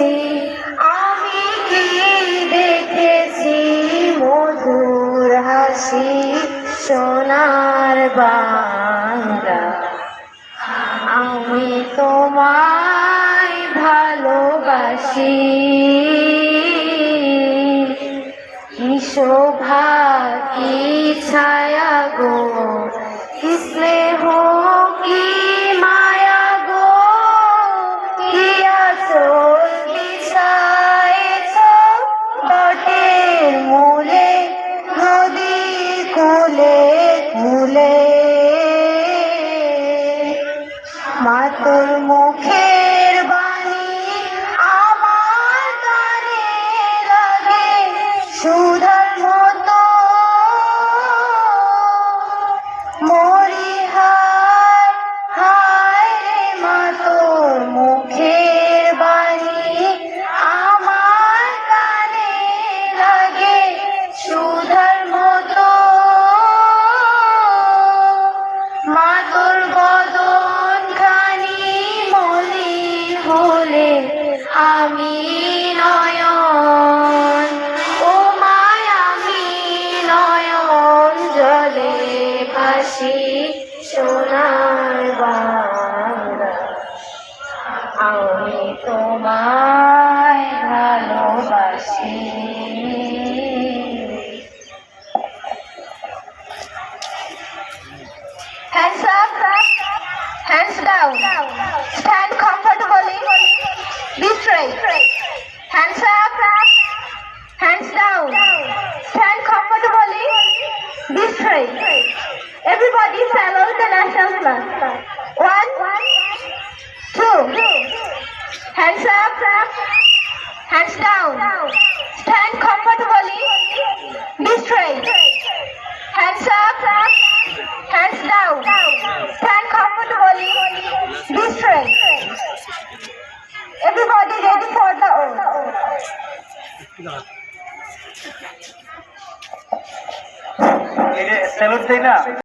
দেখেছি, আমি কি দেখেছি? মধুর হাসি সোনার বাংলা। আমি তোমায় ভালোবাসি। শোভা কি ছায়া গো। তোর মুখের সুধার আমি নয়ন ও মায় আমি নয়ন জলে ভাসি সোনার বাংলা আমি তোমায় ভালোবাসি Hands up, hands down. Stand straight. Hands up, hands down. Stand comfortably. Be straight. Everybody salute the national flag. One, two. Hands up, hands down. Stand comfortably. Be straight. Salute দেই না?